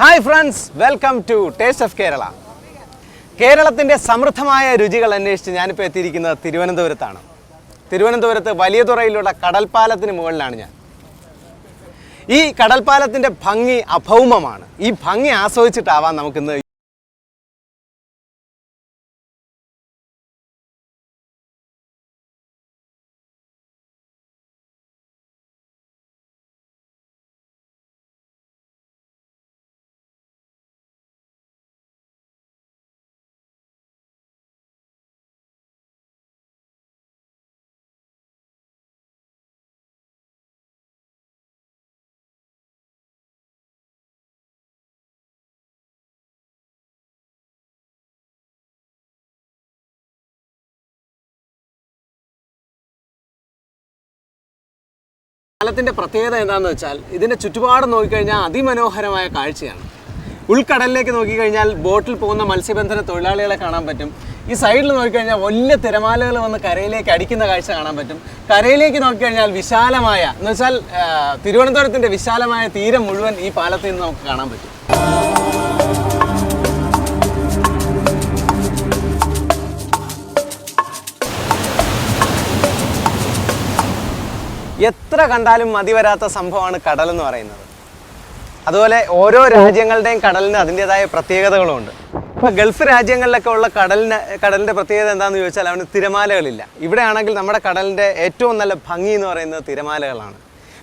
Hi friends welcome to taste of Kerala കേരളത്തിന്റെ സമൃദ്ധമായ രുചികൾ അന്വേഷിച്ച് ഞാനിപ്പോൾ എത്തിയിരിക്കുന്നത് തിരുവനന്തപുരത്താണ്. തിരുവനന്തപുരത്ത് വലിയ തുറയിലുള്ള കടൽപ്പാലത്തിന് മുകളിലാണ് ഞാൻ. ഈ കടൽപ്പാലത്തിന്റെ ഭംഗി അഭൗമമാണ്. ഈ ഭംഗി ആസ്വദിച്ചിട്ടാവാം നമുക്കിന്ന് പാലത്തിന്റെ പ്രത്യേകത എന്താണെന്ന് വെച്ചാൽ ഇതിന്റെ ചുറ്റുപാട് നോക്കിക്കഴിഞ്ഞാൽ അതിമനോഹരമായ കാഴ്ചയാണ്. ഉൾക്കടലിലേക്ക് നോക്കിക്കഴിഞ്ഞാൽ ബോട്ടിൽ പോകുന്ന മത്സ്യബന്ധന തൊഴിലാളികളെ കാണാൻ പറ്റും. ഈ സൈഡിൽ നോക്കിക്കഴിഞ്ഞാൽ വലിയ തിരമാലകൾ വന്ന് കരയിലേക്ക് അടിക്കുന്ന കാഴ്ച കാണാൻ പറ്റും. കരയിലേക്ക് നോക്കിക്കഴിഞ്ഞാൽ വിശാലമായ എന്ന് വെച്ചാൽ തിരുവനന്തപുരത്തിന്റെ വിശാലമായ തീരം മുഴുവൻ ഈ പാലത്തിൽ നിന്ന് നമുക്ക് കാണാൻ പറ്റും. എത്ര കണ്ടാലും മതി വരാത്ത സംഭവമാണ് എന്ന് പറയുന്നത്. അതുപോലെ ഓരോ രാജ്യങ്ങളുടെയും കടലിന് അതിന്റെതായ പ്രത്യേകതകളുമുണ്ട് ഇപ്പോൾ ഗൾഫ് രാജ്യങ്ങളിലൊക്കെ ഉള്ള കടലിന് കടലിന്റെ പ്രത്യേകത എന്താണെന്ന് ചോദിച്ചാൽ അവന് തിരമാലകളില്ല. ഇവിടെ ആണെങ്കിൽ നമ്മുടെ കടലിന്റെ ഏറ്റവും നല്ല ഭംഗി എന്ന് പറയുന്നത് തിരമാലകളാണ്.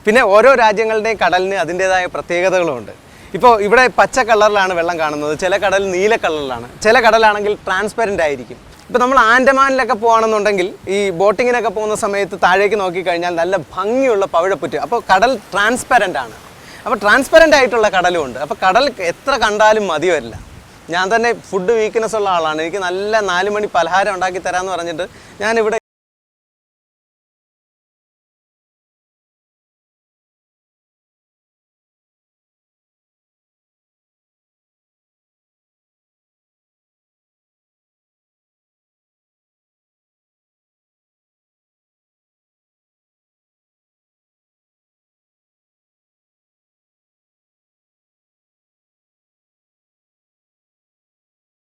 പിന്നെ ഓരോ രാജ്യങ്ങളുടെയും കടലിന് അതിന്റെതായ പ്രത്യേകതകളുമുണ്ട് ഇപ്പോൾ ഇവിടെ പച്ച കളറിലാണ് വെള്ളം കാണുന്നത്. ചില കടൽ നീല കളറിലാണ്. ചില കടലാണെങ്കിൽ ട്രാൻസ്പെറന്റ് ആയിരിക്കും. ഇപ്പോൾ നമ്മൾ ആൻഡമാനിലൊക്കെ പോകുകയാണെന്നുണ്ടെങ്കിൽ ഈ ബോട്ടിങ്ങിനൊക്കെ പോകുന്ന സമയത്ത് താഴേക്ക് നോക്കിക്കഴിഞ്ഞാൽ നല്ല ഭംഗിയുള്ള പവിഴപ്പുറ്റ്. അപ്പോൾ കടൽ ട്രാൻസ്പെറന്റ് ആണ്. അപ്പോൾ ട്രാൻസ്പെറന്റ് ആയിട്ടുള്ള കടലും ഉണ്ട്. അപ്പോൾ കടൽ എത്ര കണ്ടാലും മതി വരില്ല. ഞാൻ തന്നെ ഫുഡ് വീക്ക്നെസ് ഉള്ള ആളാണ്. എനിക്ക് നല്ല നാല് മണി പലഹാരം ഉണ്ടാക്കി തരാമെന്ന് പറഞ്ഞിട്ട് ഞാനിവിടെ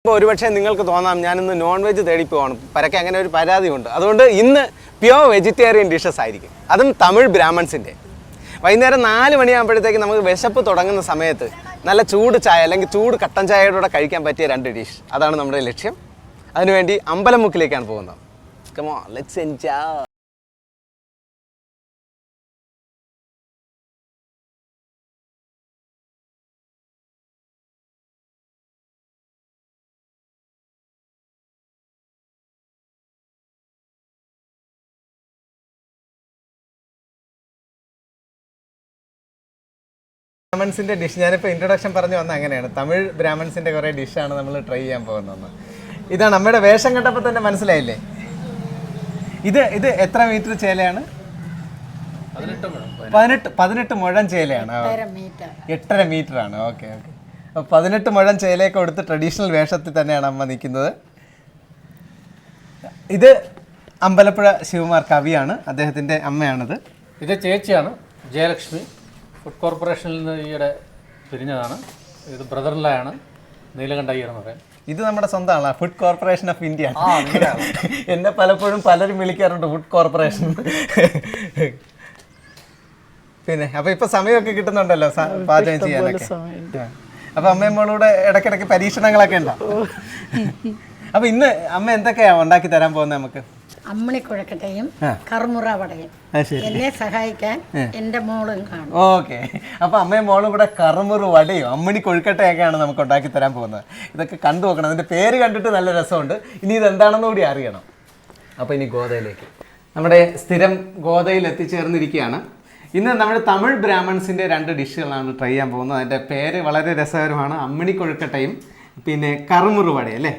ഇപ്പോൾ ഒരുപക്ഷെ നിങ്ങൾക്ക് തോന്നാം ഞാനിന്ന് നോൺ വെജ് തേടി പോവാണ്. പരക്കെ അങ്ങനെ ഒരു പരാതിയുണ്ട്. അതുകൊണ്ട് ഇന്ന് പ്യോർ വെജിറ്റേറിയൻ ഡിഷസ് ആയിരിക്കും. അതും തമിഴ് ബ്രാഹ്മൺസിന്റെ വൈകുന്നേരം നാല് മണിയാകുമ്പോഴത്തേക്ക് നമുക്ക് വിശപ്പ് തുടങ്ങുന്ന സമയത്ത് നല്ല ചൂട് ചായ അല്ലെങ്കിൽ ചൂട് കട്ടൻ ചായയുടെ കൂടെ കഴിക്കാൻ പറ്റിയ രണ്ട് ഡിഷ് അതാണ് നമ്മുടെ ലക്ഷ്യം. അതിനുവേണ്ടി അമ്പലമുക്കിലേക്കാണ് പോകുന്നത്. കമോ ലെറ്റ്സ് എൻജോയ് ബ്രാഹ്മൺസിന്റെ ഡിഷ് ഞാനിപ്പോൾ ഇൻട്രൊഡക്ഷൻ പറഞ്ഞു വന്ന അങ്ങനെയാണ്. തമിഴ് ബ്രാഹ്മൺസിന്റെ കുറേ ഡിഷാണ് നമ്മൾ ട്രൈ ചെയ്യാൻ പോകുന്നത്. ഇതാണ് അമ്മയുടെ വേഷം കണ്ടപ്പോൾ തന്നെ മനസ്സിലായില്ലേ? ഇത് ഇത് എത്ര മീറ്റർ ചേലയാണ്? പതിനെട്ട് പതിനെട്ട് മുഴം ചേലയാണ്. എട്ടര മീറ്റർ ആണ്. Okay okay. അപ്പോൾ പതിനെട്ട് മുഴം ചേലയൊക്കെ കൊടുത്ത് ട്രഡീഷണൽ വേഷത്തിൽ തന്നെയാണ് അമ്മ നിൽക്കുന്നത്. ഇത് അമ്പലപ്പുഴ ശിവകുമാർ കവിയാണ്. അദ്ദേഹത്തിന്റെ അമ്മയാണിത്. ഇത് ചേച്ചിയാണ് ജയലക്ഷ്മി. ഫുഡ് കോർപ്പറേഷനിൽ നിന്ന് ഈയിടെ പിരിഞ്ഞതാണ്. ഇത് ബ്രദറിലാണ് നീലകണ്ഠ അയ്യർ എന്ന് പറയാം. ഇത് നമ്മുടെ സ്വന്തമാണ് ഫുഡ് കോർപ്പറേഷൻ ഓഫ് ഇന്ത്യ. എന്നെ പലപ്പോഴും പലരും വിളിക്കാറുണ്ട് ഫുഡ് കോർപ്പറേഷൻ. പിന്നെ അപ്പൊ ഇപ്പൊ സമയമൊക്കെ കിട്ടുന്നുണ്ടല്ലോ പാചകം ചെയ്യാനൊക്കെ. അപ്പൊ അമ്മയും മോളൂടെ ഇടയ്ക്കിടയ്ക്ക് പരീക്ഷണങ്ങളൊക്കെ ഉണ്ടോ? അപ്പൊ ഇന്ന് അമ്മ എന്തൊക്കെയാ ഉണ്ടാക്കി തരാൻ പോകുന്നത് നമുക്ക്? അമ്മണി കർമുറ. വടയും എന്നെ സഹായിക്കാൻ എന്റെ മോളും കാണും. ഓക്കെ. അപ്പൊ അമ്മയും മോളും കൂടെ കറുമുറു വടയും അമ്മണി കൊഴുക്കട്ടയൊക്കെയാണ് നമുക്ക് ഉണ്ടാക്കി തരാൻ പോകുന്നത്. ഇതൊക്കെ കണ്ടു നോക്കണം. അതിന്റെ പേര് കണ്ടിട്ട് നല്ല രസമുണ്ട്. ഇനി ഇത് എന്താണെന്ന് കൂടി അറിയണം. അപ്പൊ ഇനി ഗോതയിലേക്ക്. നമ്മുടെ സ്ഥിരം ഗോതയിൽ എത്തിച്ചേർന്നിരിക്കുകയാണ്. ഇന്ന് നമ്മുടെ തമിഴ് ബ്രാഹ്മൺസിന്റെ രണ്ട് ഡിഷുകളാണ് ട്രൈ ചെയ്യാൻ പോകുന്നത്. അതിന്റെ പേര് വളരെ രസകരമാണ്. അമ്മണി കൊഴുക്കട്ടയും പിന്നെ കറുമുറു വടയും അല്ലേ?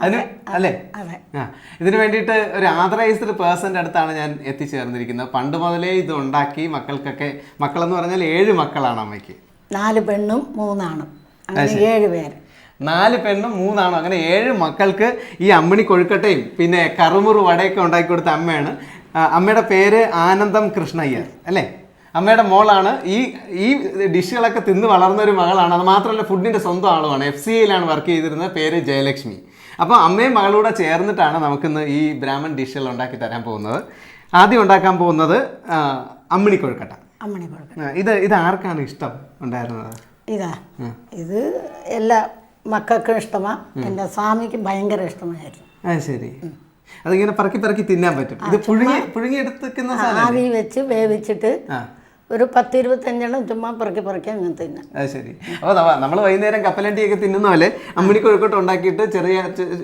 അതിന് അല്ലേ? അതെ. ആ. ഇതിന് വേണ്ടിയിട്ട് ഒരു ആദറൈസ്ഡ് പേഴ്സന്റെ അടുത്താണ് ഞാൻ എത്തിച്ചേർന്നിരിക്കുന്നത്. പണ്ട് മുതലേ ഇത് ഉണ്ടാക്കി മക്കൾക്കൊക്കെ മക്കളെന്ന് പറഞ്ഞാൽ ഏഴ് മക്കളാണ് അമ്മയ്ക്ക്. നാല് പെണ്ണും മൂന്നാണ്. അങ്ങനെ ഏഴ് പേര്. നാല് പെണ്ണും മൂന്നാണോ. അങ്ങനെ ഏഴ് മക്കൾക്ക് ഈ അമ്മണി കൊഴുക്കട്ടയും പിന്നെ കറുമുറു വടയൊക്കെ ഉണ്ടാക്കി കൊടുത്ത അമ്മയാണ്. അമ്മയുടെ പേര് ആനന്ദം കൃഷ്ണയ്യർ അല്ലേ? അമ്മയുടെ മോളാണ് ഈ ഈ ഡിഷുകളൊക്കെ തിന്ന് വളർന്ന ഒരു മകളാണ്. അത് മാത്രമല്ല ഫുഡിന്റെ സ്വന്തം ആളുമാണ്. എഫ് സി ഐയിലാണ് വർക്ക് ചെയ്തിരുന്നത്. പേര് ജയലക്ഷ്മി. അപ്പോൾ അമ്മയും മകളൂടെ ചേർന്നിട്ടാണ് നമുക്കിന്ന് ഈ ബ്രാഹ്മൺ ഡിഷുകൾ ഉണ്ടാക്കി തരാൻ പോകുന്നത്. ആദ്യം ഉണ്ടാക്കാൻ പോകുന്നത് അമ്മിണി കൊഴുക്കട്ട. അമ്മിണി കൊഴുക്കട്ട. ഇത് ഇത് ആർക്കാണ് ഇഷ്ടം ഉണ്ടായിരുന്നത്? ഇതാ ഇത് എല്ലാ മക്കൾക്കും ഇഷ്ടമാണ് എന്റെ സ്വാമിക്ക് ഭയങ്കര ഇഷ്ടമായിരുന്നു. അത് ശരി. അതിങ്ങനെ പറക്കി പറക്കി തിന്നാൻ പറ്റും. ഇത് പുഴുങ്ങി പുഴുങ്ങി എടുത്തിരിക്കുന്ന ആവി വെച്ച് വേവിച്ചിട്ട് ഒരു പത്തിരുപത്തഞ്ചെണ്ണം ചുമ്മാ പെറുക്കി പെറുക്കി അങ്ങ് തിന്നാം. അത് ശരി. അപ്പോൾ നമ്മൾ വൈകുന്നേരം കപ്പലണ്ടിയൊക്കെ തിന്നുന്ന പോലെ അമ്മിണി കൊഴുക്കട്ട ഉണ്ടാക്കിയിട്ട് ചെറിയ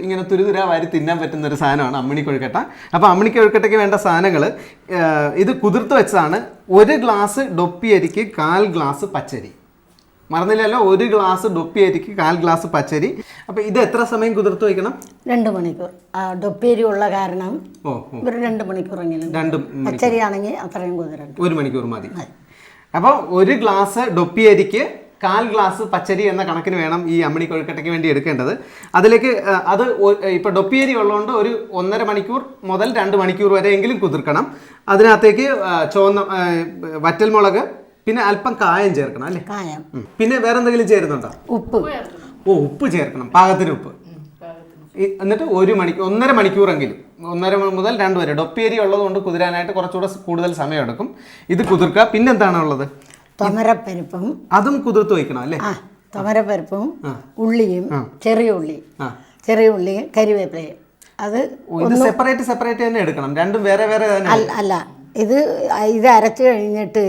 ഇങ്ങനെ തുരുതുരാ വാരി തിന്നാൻ പറ്റുന്ന ഒരു സാധനമാണ് അമ്മിണി കൊഴുക്കട്ട അപ്പോൾ അമ്മിണി കൊഴുക്കട്ടയ്ക്ക് വേണ്ട സാധനങ്ങൾ ഇത് കുതിർത്ത് വെച്ചതാണ് ഒരു ഗ്ലാസ് ഡൊപ്പിയരിക്ക് കാൽ ഗ്ലാസ് പച്ചരി. മറന്നില്ലല്ലോ ഒരു ഗ്ലാസ് ഡൊപ്പി അരിക്ക് കാൽ ഗ്ലാസ് പച്ചരി. അപ്പോൾ ഇത് എത്ര സമയം കുതിർത്ത് വെക്കണം രണ്ട് മണിക്കൂർ. ആ ഡൊപ്പേരി ഉള്ള കാരണം ഒരു രണ്ട് മണിക്കൂറെങ്കിലും പച്ചരി ആണെങ്കിൽ അത്രയും കുതിരണ്ട് ഒരു മണിക്കൂർ മതി. അപ്പോൾ ഒരു ഗ്ലാസ് ഡൊപ്പി അരിക്ക് കാൽ ഗ്ലാസ് പച്ചരി എന്ന കണക്കിന് വേണം ഈ അമ്മണി കൊഴുക്കട്ടയ്ക്ക് വേണ്ടി എടുക്കേണ്ടത്. അതിലേക്ക് അത് ഇപ്പോൾ ഡൊപ്പിയരി ഉള്ളതുകൊണ്ട് ഒരു ഒന്നര മണിക്കൂർ മുതൽ രണ്ട് മണിക്കൂർ വരെയെങ്കിലും കുതിർക്കണം. അതിനകത്തേക്ക് ചുവന്ന വറ്റൽമുളക് പിന്നെ അല്പം കായം ചേർക്കണം അല്ലേ? കായം. പിന്നെ വേറെ എന്തെങ്കിലും ചേരുന്നുണ്ടോ? ഉപ്പ്. ഓ ഉപ്പ് ചേർക്കണം. പാകത്തിന് ഉപ്പ്. എന്നിട്ട് ഒരു മണിക്കൂർ ഒന്നര മണിക്കൂറെങ്കിലും. ഒന്നര മുതൽ രണ്ട് വരെ. ഡൊപ്പേരി ഉള്ളതുകൊണ്ട് കുതിരാനായിട്ട് കുറച്ചുകൂടെ കൂടുതൽ സമയം എടുക്കും ഇത് കുതിർക്കുക. പിന്നെ എന്താണ് ഉള്ളത്? തൊമരപ്പരിപ്പും. അതും കുതിർത്ത് വയ്ക്കണം അല്ലേ? ആ തൊമരപ്പരിപ്പും ഉള്ളിയും ചെറിയ ഉള്ളി. ചെറിയ ഉള്ളി കരിവേപ്പിലയും. അത് ഇത് സെപ്പറേറ്റ് സെപ്പറേറ്റ് തന്നെ എടുക്കണം. രണ്ടും വേറെ വേറെ തന്നെ അല്ല ഇത് ഇത് അരച്ചു കഴിഞ്ഞിട്ട്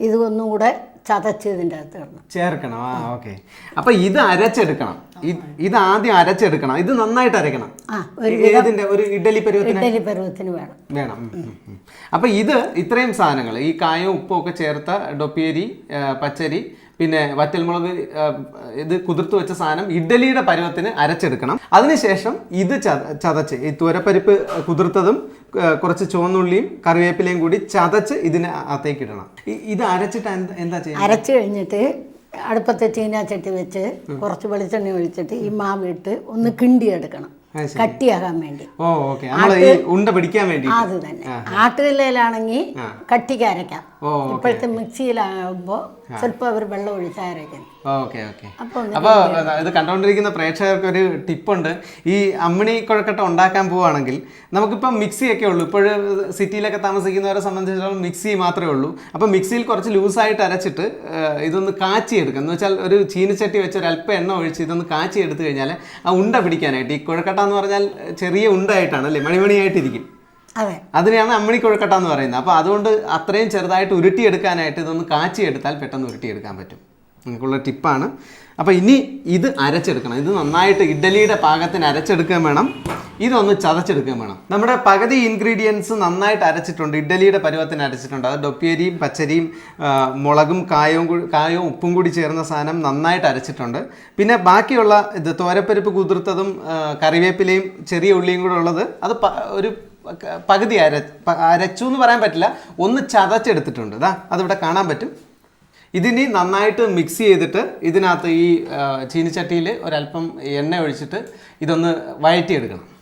ഇത് ഒന്നും കൂടെ ചതച്ച് ഇതിന്റെ അകത്ത് ഇടണം ചേർക്കണം. ആ ഓക്കെ. അപ്പൊ ഇത് അരച്ചെടുക്കണം. ഇത് ഇത് ആദ്യം അരച്ചെടുക്കണം. ഇത് നന്നായിട്ട് അരക്കണം ആ ഒരു ഏതിന്റെ ഒരു ഇഡലി പരുവത്തിന്? ഇഡലി പരുവത്തിന് വേണം. വേണം. ഉം. അപ്പൊ ഇത് ഇത്രയും സാധനങ്ങൾ ഈ കായവും ഉപ്പും ഒക്കെ ചേർത്ത ഡൊപ്പിയരി ആ, പച്ചരി പിന്നെ വറ്റൽമുളക് ആ, ഇത് കുതിർത്ത് വെച്ച സാധനം ഇഡ്ഡലിയുടെ പരുവത്തിന് അരച്ചെടുക്കണം. അതിനുശേഷം ഇത് ചത- ചതച്ച് ഈ തുരപ്പരിപ്പ് കുതിർത്തതും കുറച്ച് ചുവന്നുള്ളിയും കറിവേപ്പിലയും കൂടി ചതച്ച് ഇതിന് അകത്തേക്ക് ഇടണം. ഇത് അരച്ചിട്ട് എന്താ ചെയ്യുക അരച്ചു കഴിഞ്ഞിട്ട് അടുപ്പത്തെ ചീനാച്ചട്ടി വെച്ച് കുറച്ച് വെളിച്ചെണ്ണ ഒഴിച്ചിട്ട് ഈ മാവിട്ട് ഒന്ന് കിണ്ടിയെടുക്കണം. കട്ടിയാകാൻ വേണ്ടി. ഉണ്ട പിടിക്കാൻ വേണ്ടി അത് തന്നെ. ആട്ടുകല്ലിലാണെങ്കിൽ കട്ടിക്ക് അരയ്ക്കാം. ഇപ്പോഴത്തെ മിക്സിയിലാകുമ്പോൾ ചിലപ്പോൾ അവർ വെള്ളം ഒഴിച്ചായിരിക്കും. Okay okay. അപ്പോൾ ഇത് കണ്ടുകൊണ്ടിരിക്കുന്ന പ്രേക്ഷകർക്ക് ഒരു ടിപ്പുണ്ട്. ഈ അമ്മിണി കുഴക്കട്ട ഉണ്ടാക്കാൻ പോവുകയാണെങ്കിൽ നമുക്കിപ്പം മിക്സിയൊക്കെ ഉള്ളൂ. ഇപ്പോൾ സിറ്റിയിലൊക്കെ താമസിക്കുന്നവരെ സംബന്ധിച്ചിടത്തോളം മിക്സി മാത്രമേ ഉള്ളൂ. അപ്പോൾ മിക്സിയിൽ കുറച്ച് ലൂസായിട്ട് അരച്ചിട്ട് ഇതൊന്ന് കാച്ചി എടുക്കുക എന്ന് വെച്ചാൽ ഒരു ചീനച്ചട്ടി വെച്ച് ഒരു അല്പം എണ്ണ ഒഴിച്ച് ഇതൊന്ന് കാച്ചി എടുത്തു കഴിഞ്ഞാൽ ആ ഉണ്ട പിടിക്കാനായിട്ട് ഈ കുഴക്കട്ട എന്ന് പറഞ്ഞാൽ ചെറിയ ഉണ്ടായിട്ടാണ് അല്ലേ? മണിമണിയായിട്ടിരിക്കും. അതിനെയാണ് അമ്മണി കുഴക്കട്ട എന്ന് പറയുന്നത്. അപ്പോൾ അതുകൊണ്ട് അത്രയും ചെറുതായിട്ട് ഉരുട്ടിയെടുക്കാനായിട്ട് ഇതൊന്ന് കാച്ചിയെടുത്താൽ പെട്ടെന്ന് ഉരുട്ടിയെടുക്കാൻ പറ്റും. നിങ്ങൾക്കുള്ള ടിപ്പാണ്. അപ്പോൾ ഇനി ഇത് അരച്ചെടുക്കണം. ഇത് നന്നായിട്ട് ഇഡ്ഡലിയുടെ പാകത്തിന് അരച്ചെടുക്കാൻ വേണം. ഇതൊന്ന് ചതച്ചെടുക്കാൻ വേണം. നമ്മുടെ പകുതി ഇൻഗ്രീഡിയൻസ് നന്നായിട്ട് അരച്ചിട്ടുണ്ട്. ഇഡ്ഡലിയുടെ പരുവത്തിന് അരച്ചിട്ടുണ്ട്. അത് ഡൊപ്പിയരിയും പച്ചരിയും മുളകും കായവും കായവും ഉപ്പും കൂടി ചേർന്ന സാധനം നന്നായിട്ട് അരച്ചിട്ടുണ്ട്. പിന്നെ ബാക്കിയുള്ള ഇത് തോരപ്പരിപ്പ് കുതിർത്തതും കറിവേപ്പിലയും ചെറിയ ഉള്ളിയും കൂടെ ഉള്ളത് അത് ഒരു പകുതി അര അരച്ചു എന്ന് പറയാൻ പറ്റില്ല. ഒന്ന് ചതച്ചെടുത്തിട്ടുണ്ട്. ഇതാ അതിവിടെ കാണാൻ പറ്റും. ഇതിനി നന്നായിട്ട് മിക്സ് ചെയ്തിട്ട് ഇതിനകത്ത് ഈ ചീനിച്ചട്ടിയിൽ ഒരല്പം എണ്ണ ഒഴിച്ചിട്ട് ഇതൊന്ന് വഴറ്റിയെടുക്കണം.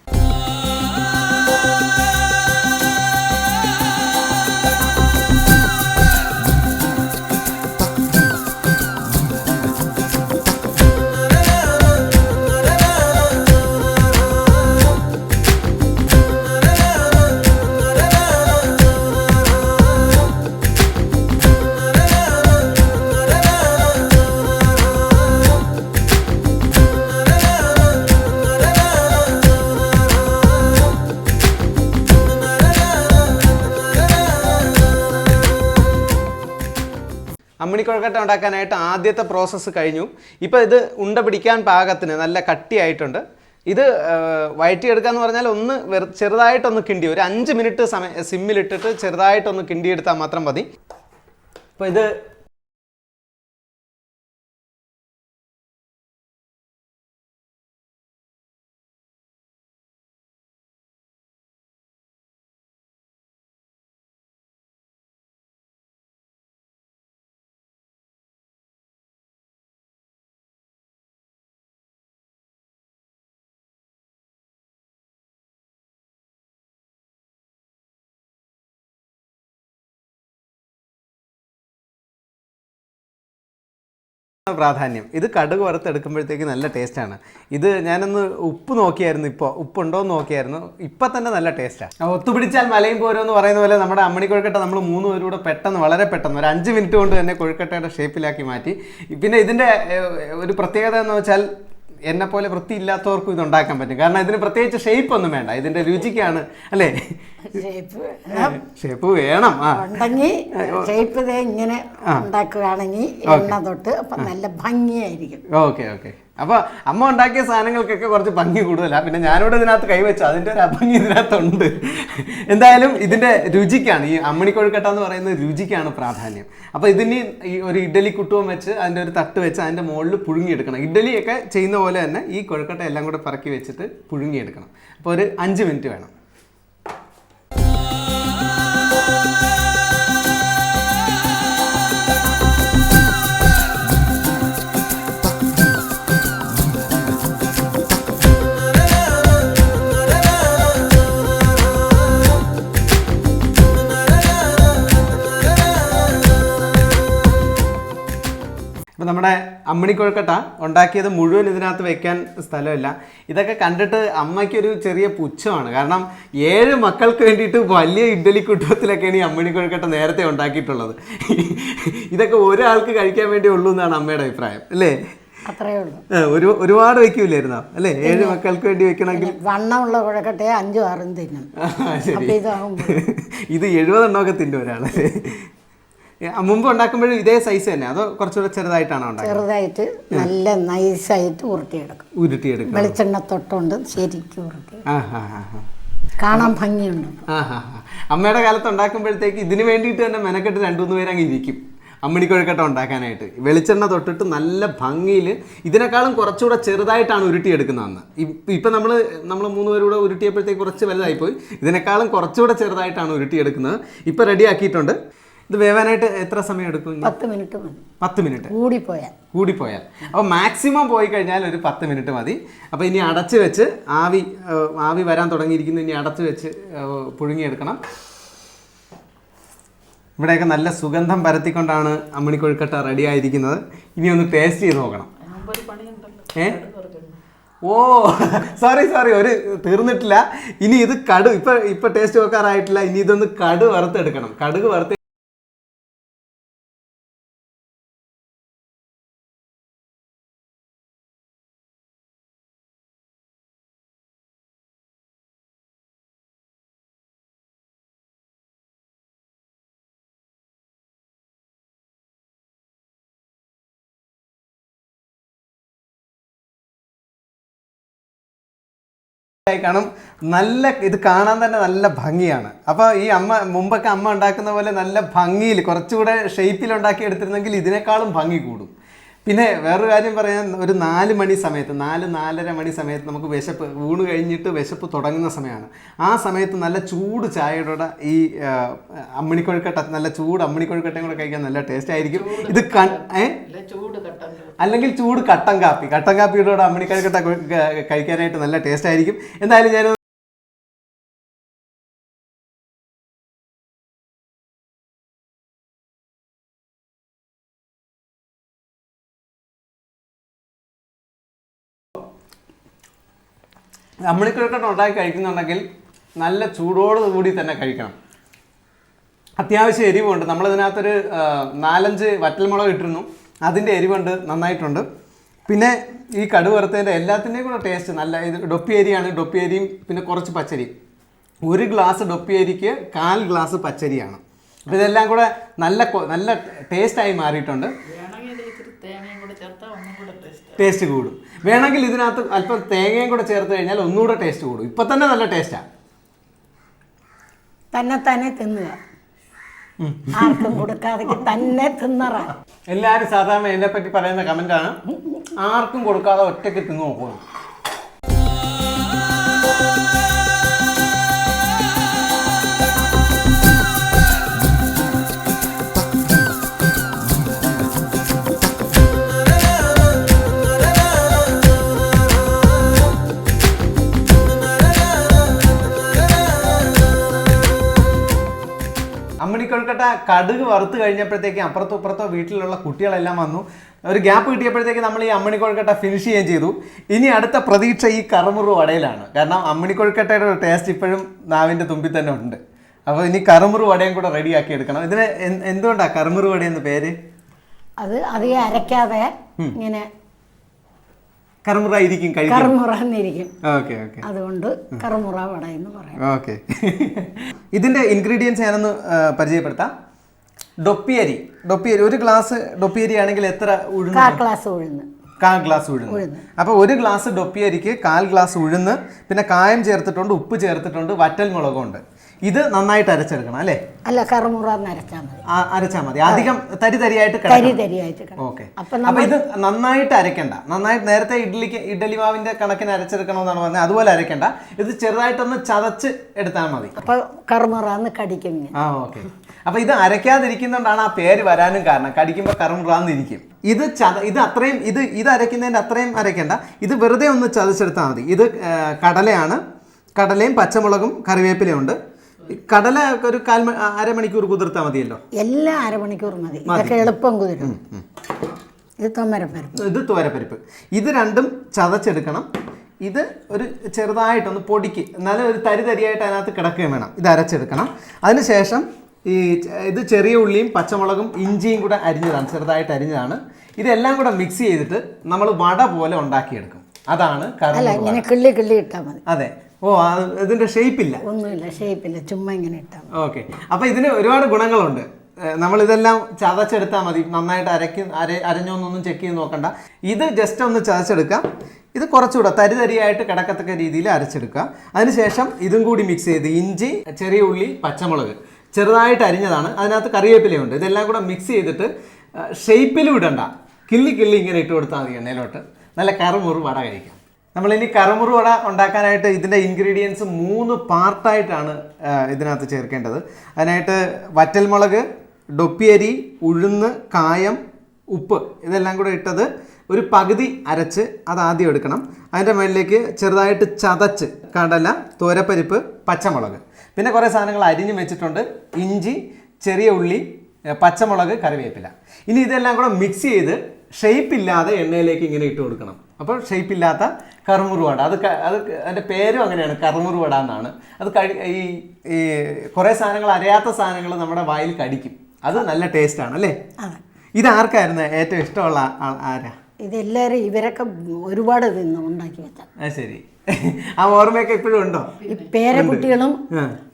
അമ്മിണിക്കുഴക്കട്ട ഉണ്ടാക്കാനായിട്ട് ആദ്യത്തെ പ്രോസസ്സ് കഴിഞ്ഞു. ഇപ്പോൾ ഇത് ഉണ്ട പിടിക്കാൻ പാകത്തിന് നല്ല കട്ടിയായിട്ടുണ്ട്. ഇത് വഴറ്റിയെടുക്കുക എന്ന് പറഞ്ഞാൽ ഒന്ന് ചെറുതായിട്ടൊന്ന് കിണ്ടി ഒരു അഞ്ച് മിനിറ്റ് സമയം സിമ്മിലിട്ടിട്ട് ചെറുതായിട്ടൊന്ന് കിണ്ടിയെടുത്താൽ മാത്രം മതി. അപ്പോൾ ഇത് പ്രാധാന്യം. ഇത് കടുക് വറുത്തെടുക്കുമ്പോഴത്തേക്ക് നല്ല ടേസ്റ്റാണ് ഇത് ഞാനൊന്ന് ഉപ്പ് നോക്കിയായിരുന്നു ഇപ്പോൾ ഉപ്പുണ്ടോ എന്ന് നോക്കിയായിരുന്നു. ഇപ്പം തന്നെ നല്ല ടേസ്റ്റാണ് ഒത്തുപിടിച്ചാൽ മലയും പോരോ എന്ന് പറയുന്ന പോലെ നമ്മുടെ അമ്മണി കൊഴുക്കട്ട നമ്മൾ മൂന്ന് പേരൂടെ പെട്ടെന്ന് വളരെ പെട്ടെന്ന് ഒരു അഞ്ച് മിനിറ്റ് കൊണ്ട് തന്നെ കൊഴുക്കട്ടയുടെ ഷേപ്പിലാക്കി മാറ്റി. പിന്നെ ഇതിന്റെ ഒരു പ്രത്യേകത എന്ന് വെച്ചാൽ എന്നെ പോലെ വൃത്തിയില്ലാത്തവർക്കും ഇത് ഉണ്ടാക്കാൻ പറ്റും. കാരണം ഇതിന് പ്രത്യേകിച്ച് ഷേപ്പ് ഒന്നും വേണ്ട. ഇതിന്റെ രുചിക്കാണ്. അല്ലേ? ഷേപ്പ്. വേണം. ഉണ്ടെങ്കിൽ ഷേപ്പ് ഇതേ ഇങ്ങനെ ഉണ്ടാക്കുകയാണെങ്കിൽ എണ്ണ തൊട്ട് അപ്പം നല്ല ഭംഗിയായിരിക്കും. Okay okay. അപ്പോൾ അമ്മ ഉണ്ടാക്കിയ സാധനങ്ങൾക്കൊക്കെ കുറച്ച് ഭംഗി കൂടുതലാണ് പിന്നെ ഞാനിവിടെ ഇതിനകത്ത് കൈവച്ചു. അതിന്റെ ഒരു അഭംഗി ഇതിനകത്തുണ്ട്. എന്തായാലും ഇതിന്റെ രുചിക്കാണ്. ഈ അമ്മണി കൊഴുക്കട്ട എന്ന് പറയുന്നത് രുചിക്കാണ് പ്രാധാന്യം. അപ്പോൾ ഇതിന് ഈ ഒരു ഇഡലി കുട്ടുവം വെച്ച് അതിന്റെ ഒരു തട്ട് വെച്ച് അതിന്റെ മുകളിൽ പുഴുങ്ങിയെടുക്കണം. ഇഡലിയൊക്കെ ചെയ്യുന്ന പോലെ തന്നെ ഈ കൊഴുക്കട്ട എല്ലാം കൂടെ പറക്കി വെച്ചിട്ട് പുഴുങ്ങിയെടുക്കണം. അപ്പോൾ ഒരു അഞ്ച് മിനിറ്റ് വേണം. അപ്പോൾ നമ്മുടെ അമ്മണി കൊഴുക്കട്ട ഉണ്ടാക്കിയത് മുഴുവൻ ഇതിനകത്ത് വെക്കാൻ സ്ഥലമില്ല. ഇതൊക്കെ കണ്ടിട്ട് അമ്മയ്ക്കൊരു ചെറിയ പുച്ഛമാണ്. കാരണം ഏഴ് മക്കൾക്ക് വേണ്ടിയിട്ട് വലിയ ഇഡ്ഡലി കുട്ടുവത്തിലൊക്കെയാണ് ഈ അമ്മണി കൊഴുക്കട്ട നേരത്തെ ഉണ്ടാക്കിയിട്ടുള്ളത്. ഇതൊക്കെ ഒരാൾക്ക് കഴിക്കാൻ വേണ്ടി ഉള്ളൂ എന്നാണ് അമ്മയുടെ അഭിപ്രായം അല്ലേ? അത്രയേ ഉള്ളൂ. ഒരു ഒരുപാട് വെക്കൂലായിരുന്നോ അല്ലേ? ഏഴ് മക്കൾക്ക് വേണ്ടി വെക്കണമെങ്കിൽ. വണ്ണമുള്ള കുഴക്കട്ടെ അഞ്ചും ആറും തിന്നും. ഇത് എഴുപതെണ്ണമൊക്കെ തിന്നും ഒരാളല്ലേ മുമ്പ് ഉണ്ടാക്കുമ്പോഴും ഇതേ സൈസ് തന്നെ? അതോ കുറച്ചുകൂടെ ചെറുതായിട്ടാണോ ചെറുതായിട്ട് നല്ല നൈസായിട്ട് ഉരുട്ടിയെടുക്കും. ഉരുട്ടിയെടുക്കും. വെളിച്ചെണ്ണ തൊട്ടുണ്ട് ശരിക്കും ഉരുട്ടി. കാണാൻ ഭംഗിയുണ്ട്. അമ്മയുടെ കാലത്ത് ഉണ്ടാക്കുമ്പോഴത്തേക്ക് ഇതിന് വേണ്ടിയിട്ട് തന്നെ മെനക്കെട്ട് രണ്ടു മൂന്ന് പേര് ഇരിക്കും. അമ്മണി കൊഴുക്കട്ട ഉണ്ടാക്കാനായിട്ട്. വെളിച്ചെണ്ണ തൊട്ടിട്ട് നല്ല ഭംഗിയിൽ ഇതിനേക്കാളും കുറച്ചുകൂടെ ചെറുതായിട്ടാണ് ഉരുട്ടിയെടുക്കുന്നതെന്ന്. ഇപ്പം നമ്മൾ നമ്മൾ മൂന്ന് പേരൂടെ ഉരുട്ടിയപ്പോഴത്തേക്ക് കുറച്ച് വലുതായിപ്പോയി. ഇതിനേക്കാളും കുറച്ചുകൂടെ ചെറുതായിട്ടാണ് ഉരുട്ടിയെടുക്കുന്നത്. ഇപ്പം റെഡി ആക്കിയിട്ടുണ്ട്. ഇത് വേവാനായിട്ട് എത്ര സമയം എടുക്കും? പത്ത് മിനിറ്റ് മതി. പത്ത് മിനിറ്റ്. കൂടിപ്പോയാൽ. കൂടിപ്പോയാൽ. അപ്പോൾ മാക്സിമം പോയി കഴിഞ്ഞാൽ ഒരു പത്ത് മിനിറ്റ് മതി. അപ്പോൾ ഇനി അടച്ച് വെച്ച് ആവി ആവി വരാൻ തുടങ്ങിയിരിക്കുന്നു. ഇനി അടച്ച് വെച്ച് പുഴുങ്ങിയെടുക്കണം. ഇവിടെയൊക്കെ നല്ല സുഗന്ധം പരത്തിക്കൊണ്ടാണ് അമ്മണി കൊഴുക്കട്ട റെഡി ആയിരിക്കുന്നത്. ഇനി ഒന്ന് ടേസ്റ്റ് ചെയ്ത് നോക്കണം. ഏ ഓ സോറി സോറി ഒരു തീർന്നിട്ടില്ല. ഇനി ഇത് കടു ഇപ്പൊ ഇപ്പൊ ടേസ്റ്റ് നോക്കാറായിട്ടില്ല ഇനി ഇതൊന്ന് കടു വറുത്തെടുക്കണം. കടുക് വറുത്ത് കാണും. നല്ല ഇത് കാണാൻ തന്നെ നല്ല ഭംഗിയാണ്. അപ്പോൾ ഈ അമ്മ മുമ്പൊക്കെ അമ്മ ഉണ്ടാക്കുന്ന പോലെ നല്ല ഭംഗിയിൽ കുറച്ചുകൂടെ ഷേപ്പിൽ ഉണ്ടാക്കി എടുത്തിരുന്നെങ്കിൽ ഇതിനേക്കാളും ഭംഗി കൂടും. പിന്നെ വേറൊരു കാര്യം പറയാൻ ഒരു നാല് മണി സമയത്ത് നാല് നാലര മണി സമയത്ത് നമുക്ക് വിശപ്പ് ഊണ് കഴിഞ്ഞിട്ട് വിശപ്പ് തുടങ്ങുന്ന സമയമാണ്. ആ സമയത്ത് നല്ല ചൂട് ചായയുടെ ഈ അമ്മണിക്കൊഴുക്കട്ട നല്ല ചൂട് അമ്മിണിക്കൊഴുക്കട്ടയും കൂടെ കഴിക്കാൻ നല്ല ടേസ്റ്റ് ആയിരിക്കും. ഇത് കൺ ഏ? അല്ലെങ്കിൽ ചൂട് കട്ടൻ കാപ്പി. കട്ടൻ കാപ്പിയുടെ കൂടെ അമ്മിണിക്കൊഴുക്കട്ട കഴിക്കാനായിട്ട് നല്ല ടേസ്റ്റ് ആയിരിക്കും. എന്തായാലും ഞാൻ അമ്മിണിക്കൊഴുക്കട്ട ഉണ്ടാക്കി കഴിക്കുന്നുണ്ടെങ്കിൽ നല്ല ചൂടോട് കൂടി തന്നെ കഴിക്കണം. അത്യാവശ്യം എരിവുണ്ട്. നമ്മളിതിനകത്തൊരു നാലഞ്ച് വറ്റൽമുളക് ഇട്ടിരുന്നു. അതിന്റെ എരിവുണ്ട് നന്നായിട്ടുണ്ട്. പിന്നെ ഈ കടുക് വറുത്തതിന്റെ എല്ലാത്തിന്റെയും കൂടെ ടേസ്റ്റ് നല്ല ഇത് ഡൊപ്പിയരിയാണ് ഡൊപ്പിയരിയും പിന്നെ കുറച്ച് പച്ചരി. ഒരു ഗ്ലാസ് ഡൊപ്പിയരിക്ക് കാൽ ഗ്ലാസ് പച്ചരിയാണ്. അപ്പോൾ ഇതെല്ലാം കൂടെ നല്ല നല്ല ടേസ്റ്റായി മാറിയിട്ടുണ്ട്. ടേസ്റ്റ് കൂടും വേണമെങ്കിൽ ഇതിനകത്ത് അല്പം തേങ്ങയും കൂടെ ചേർത്ത് കഴിഞ്ഞാൽ ഒന്നുകൂടെ ടേസ്റ്റ് കൂടും. ഇപ്പം തന്നെ നല്ല ടേസ്റ്റാണ് തന്നെ തന്നെ തിന്നുക. ആർക്കും കൊടുക്കാതെ തന്നെ തിന്നറ. എല്ലാവരും സാധാരണ എന്നെ പറ്റി പറയുന്ന കമന്റാണ് ആർക്കും കൊടുക്കാതെ ഒറ്റയ്ക്ക് തിന്നു നോക്കുക അമ്മണിക്കൊഴുക്കട്ട കടുക് വറുത്ത് കഴിഞ്ഞപ്പോഴത്തേക്ക് അപ്പുറത്തോ ഇപ്പുറത്തോ വീട്ടിലുള്ള കുട്ടികളെല്ലാം വന്നു. ഒരു ഗ്യാപ്പ് കിട്ടിയപ്പോഴത്തേക്ക് നമ്മൾ ഈ അമ്മണി കൊഴുക്കട്ട ഫിനിഷ് ചെയ്യുകയും ചെയ്തു. ഇനി അടുത്ത പ്രതീക്ഷ ഈ കറുമുറു വടയിലാണ്. കാരണം അമ്മണി കൊഴുക്കട്ടയുടെ ഒരു ടേസ്റ്റ് ഇപ്പോഴും നാവിന്റെ തുമ്പിൽ തന്നെ ഉണ്ട്. അപ്പോൾ ഇനി കറുമുറു വടയും കൂടെ റെഡിയാക്കി എടുക്കണം. ഇതിന് എന്തുകൊണ്ടാണ് കറുമുറു വട എന്ന പേര്? അത് അധികം അരയ്ക്കാതെ ഇങ്ങനെ ഓക്കെ ഓക്കെ. അതുകൊണ്ട് കറുമുറ വട എന്ന് പറയും. ഓക്കെ. ഇതിന്റെ ഇൻഗ്രീഡിയൻസ് ഞാനൊന്ന് പരിചയപ്പെടുത്താം. ഡൊപ്പിയരി. ഡൊപ്പിയരി ഒരു ഗ്ലാസ് ഡൊപ്പിയരി ആണെങ്കിൽ എത്ര ഉഴുന്ന് കാൽ ഗ്ലാസ് ഉഴുന്ന്. കാൽ ഗ്ലാസ് ഉഴുന്ന്. അപ്പോൾ ഒരു ഗ്ലാസ് ഡൊപ്പിയരിക്ക് കാൽ ഗ്ലാസ് ഉഴുന്ന് പിന്നെ കായം ചേർത്തിട്ടുണ്ട് ഉപ്പ് ചേർത്തിട്ടുണ്ട് വറ്റൽ മുളകുണ്ട് ഇത് നന്നായിട്ട് അരച്ചെടുക്കണം അല്ലേ? അല്ല കറുമുറ അരച്ചാ അരച്ചാൽ മതി അരച്ചാൽ മതി. അധികം തരി തരിയായിട്ട് തരി ഓക്കെ. അപ്പൊ ഇത് നന്നായിട്ട് അരക്കണ്ട. നന്നായിട്ട് നേരത്തെ ഇഡ്ഡലിക്ക് ഇഡ്ഡലി മാവിന്റെ കണക്കിന് അരച്ചെടുക്കണമെന്നാണ് പറഞ്ഞത്. അതുപോലെ അരക്കണ്ട. ഇത് ചെറുതായിട്ടൊന്ന് ചതച്ച് എടുത്താൽ മതി. അപ്പൊ കറുമുറാന്ന് കടിക്കും ആ ഓക്കെ. അപ്പൊ ഇത് അരയ്ക്കാതിരിക്കുന്നതുകൊണ്ടാണ് ആ പേര് വരാനും കാരണം. കടിക്കുമ്പോൾ കറുമുറാന്നിരിക്കും ഇത് ചത ഇത് അത്രയും ഇത് ഇത് അരയ്ക്കുന്നതിന്റെ അത്രയും അരയ്ക്കണ്ട. ഇത് വെറുതെ ഒന്ന് ചതച്ചെടുത്താൽ മതി. ഇത് കടലയാണ്. കടലയും പച്ചമുളകും കറിവേപ്പിലയും ഉണ്ട്. കടല ഒരു കാൽ അരമണിക്കൂർ കുതിർത്താൽ മതിയല്ലോ? എല്ലാം അരമണിക്കൂർ മതി. ഇതൊക്കെ എളുപ്പം കുതിരും. ഇത് തോമരപ്പരിപ്പ് ഇത് തോരപ്പരിപ്പ്. ഇത് രണ്ടും ചതച്ചെടുക്കണം. ഇത് ഒരു ചെറുതായിട്ടൊന്ന് പൊടിക്ക് എന്നാലും ഒരു തരി തരിയായിട്ട് അതിനകത്ത് കിടക്കുകയും വേണം. ഇത് അരച്ചെടുക്കണം. അതിനുശേഷം ഈ ഇത് ചെറിയ ഉള്ളിയും പച്ചമുളകും ഇഞ്ചിയും കൂടെ അരിഞ്ഞതാണ് ചെറുതായിട്ട് അരിഞ്ഞതാണ്. ഇതെല്ലാം കൂടെ മിക്സ് ചെയ്തിട്ട് നമ്മൾ വട പോലെ ഉണ്ടാക്കിയെടുക്കും. അതാണ് അല്ല ഇങ്ങനെ കിള്ളി കിള്ളി ഇട്ടാൽ മതി. അതെ. ഓ ഇതിന്റെ ഷേപ്പ് ഇല്ല. ഒന്നുമില്ല ഷേപ്പില്ല ചുമ്മാ ഇങ്ങനെ ഇട്ടാൽ മതി. ഓക്കെ അപ്പൊ ഇതിന് ഒരുപാട് ഗുണങ്ങളുണ്ട്. നമ്മൾ ഇതെല്ലാം ചതച്ചെടുത്താൽ മതി. നന്നായിട്ട് അരയ്ക്ക് അര അരഞ്ഞോന്നൊന്നും ചെക്ക് ചെയ്ത് നോക്കണ്ട. ഇത് ജസ്റ്റ് ഒന്ന് ചതച്ചെടുക്കാം. ഇത് കുറച്ചുകൂടെ തരിതരിയായിട്ട് കിടക്കത്തക്ക രീതിയിൽ അരച്ചെടുക്കുക. അതിനുശേഷം ഇതും കൂടി മിക്സ് ചെയ്ത് ഇഞ്ചി ചെറിയ ഉള്ളി പച്ചമുളക്. ചെറുതായിട്ട് അരിഞ്ഞതാണ്. അതിനകത്ത് കറിവേപ്പിലയുണ്ട്. ഇതെല്ലാം കൂടെ മിക്സ് ചെയ്തിട്ട് ഷേപ്പിലും ഇടണ്ട. കിള്ളി കിള്ളി ഇങ്ങനെ ഇട്ട് കൊടുത്താൽ മതി എണ്ണയിലോട്ട്. നല്ല കറുമുറു വട കഴിക്കാം. നമ്മളിനി കറുമുറു വട ഉണ്ടാക്കാനായിട്ട് ഇതിന്റെ ഇൻഗ്രീഡിയൻസ് മൂന്ന് പാർട്ടായിട്ടാണ് ഇതിനകത്ത് ചേർക്കേണ്ടത്. അതിനായിട്ട് വറ്റൽമുളക് ഡൊപ്പിയരി ഉഴുന്ന് കായം ഉപ്പ് ഇതെല്ലാം കൂടെ ഇട്ടത് ഒരു പകുതി അരച്ച് അത് ആദ്യം എടുക്കണം. അതിന്റെ മേളിലേക്ക് ചെറുതായിട്ട് ചതച്ച് കടല തോരപ്പരിപ്പ് പച്ചമുളക്. പിന്നെ കുറേ സാധനങ്ങൾ അരിഞ്ഞു വെച്ചിട്ടുണ്ട്. ഇഞ്ചി ചെറിയ ഉള്ളി പച്ചമുളക് കറിവേപ്പില. ഇനി ഇതെല്ലാം കൂടെ മിക്സ് ചെയ്ത് ഷേപ്പ് ഇല്ലാതെ എണ്ണയിലേക്ക് ഇങ്ങനെ ഇട്ട് കൊടുക്കണം. അപ്പോൾ ഷേപ്പ് ഇല്ലാത്ത കറുമുറു വട. അത് അത് അതിന്റെ പേരും അങ്ങനെയാണ് കറുമുറു വട എന്നാണ്. അത് കഴി ഈ ഈ കുറേ സാധനങ്ങൾ അറിയാത്ത സാധനങ്ങൾ നമ്മുടെ വായിൽ കടിക്കും. അത് നല്ല ടേസ്റ്റാണ് അല്ലേ? ഇത് ആർക്കായിരുന്നു ഏറ്റവും ഇഷ്ടമുള്ള ആരാ? ഇതെല്ലാവരും ഇവരൊക്കെ ഒരുപാട് തിന്നു ഉണ്ടാക്കി വെച്ചാൽ ആ ശരി. ആ ഓർമ്മയൊക്കെ ഇപ്പോഴും ഉണ്ടോ? ഈ പേരക്കുട്ടികളും.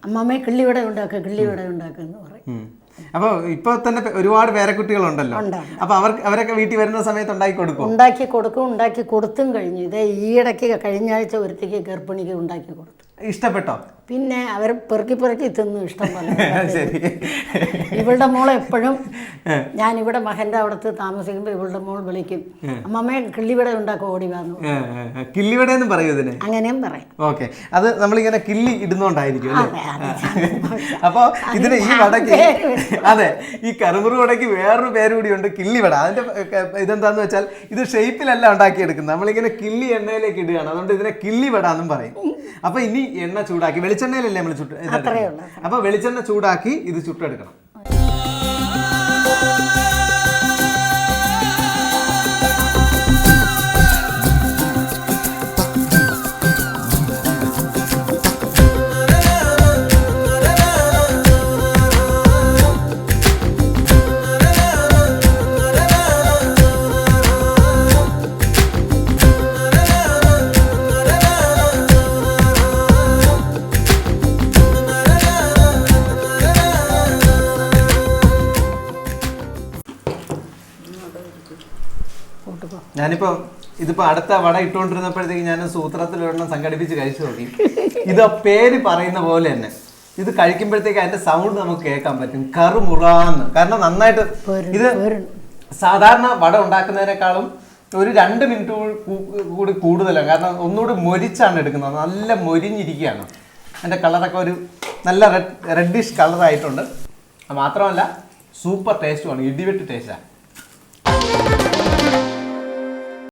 അമ്മമ്മയെ കിള്ളിവട ഉണ്ടാക്കുക കിള്ളിവട ഉണ്ടാക്കുക എന്ന് പറയും. ഉം. ഇപ്പൊ തന്നെ ഒരുപാട് പേരക്കുട്ടികളുണ്ടല്ലോ. കുട്ടികളുണ്ടല്ലോ അപ്പോൾ അവർക്ക് അവരൊക്കെ വീട്ടിൽ വരുന്ന സമയത്ത് ഉണ്ടാക്കി കൊടുക്കും ഉണ്ടാക്കി കൊടുക്കും ഉണ്ടാക്കി കൊടുത്തും കഴിഞ്ഞു. ഇത് ഈയിടയ്ക്ക് കഴിഞ്ഞ ആഴ്ച ഒരുത്തേക്ക് ഗർഭിണിക്ക് ഉണ്ടാക്കി കൊടുത്തു. ഇഷ്ടപ്പെട്ടോ? പിന്നെ അവർ പെറുക്കി പെറുക്കി തിന്നു ഇഷ്ടം പോലെ. ശരി. ഇവളുടെ മോൾ എപ്പോഴും ഞാൻ ഇവിടെ മകന്റെ അവിടുത്തെ താമസിക്കുമ്പോൾ ഇവളുടെ മോൾ വിളിക്കും. അമ്മമ്മയെ കിള്ളിവിട ഉണ്ടാക്കും ഓടി വന്നു ആ, എന്ന് പറയൂ ഇതിന്. അങ്ങനെയും പറയും. ഓക്കെ. അത് നമ്മളിങ്ങനെ കിള്ളി ഇടുന്നോണ്ടായിരിക്കും അപ്പോൾ ഇതിന് ഈ വടക്ക് അതെ ഈ കറുമുറു വടക്ക് വേറൊരു പേര് കൂടി ഉണ്ട് കിള്ളിവട. അതിന്റെ ഇതെന്താന്ന് വെച്ചാൽ ഇത് ഷേപ്പിലല്ല ഉണ്ടാക്കിയെടുക്കുന്നത്. നമ്മളിങ്ങനെ കിള്ളി എണ്ണയിലേക്ക് ഇടുകയാണ്. അതുകൊണ്ട് ഇതിനെ കിള്ളിവട എന്നും പറയും. അപ്പൊ ഇനി എണ്ണ ചൂടാക്കി വെളിച്ചെണ്ണയിലല്ലേ നമ്മൾ ചുട്ട്. അപ്പൊ വെളിച്ചെണ്ണ ചൂടാക്കി ഇത് ചുട്ടെടുക്കണം ഞാനിപ്പോ ഇതിപ്പോ അടുത്ത വട ഇട്ടുകൊണ്ടിരുന്നപ്പോഴത്തേക്ക് ഞാൻ സൂത്രത്തിൽ ഒരെണ്ണം സംഘടിപ്പിച്ച് കഴിച്ചു നോക്കി. ഇത് പേര് പറയുന്ന പോലെ തന്നെ. ഇത് കഴിക്കുമ്പോഴത്തേക്ക് അതിന്റെ സൗണ്ട് നമുക്ക് കേൾക്കാൻ പറ്റും. കറുമുറാന്ന്. കാരണം നന്നായിട്ട് ഇത് സാധാരണ വട ഉണ്ടാക്കുന്നതിനേക്കാളും ഒരു രണ്ട് മിനിറ്റ് കൂടി കൂടുതലാണ്. കാരണം ഒന്നുകൂടി മൊരിച്ചാണ് എടുക്കുന്നത്. നല്ല മൊരിഞ്ഞിരിക്കുകയാണ്. അതിന്റെ കളറൊക്കെ ഒരു നല്ല റെഡ് റെഡിഷ് കളറായിട്ടുണ്ട് അത് മാത്രമല്ല സൂപ്പർ ടേസ്റ്റുമാണ് ഇടിവെട്ട് ടേസ്റ്റാണ്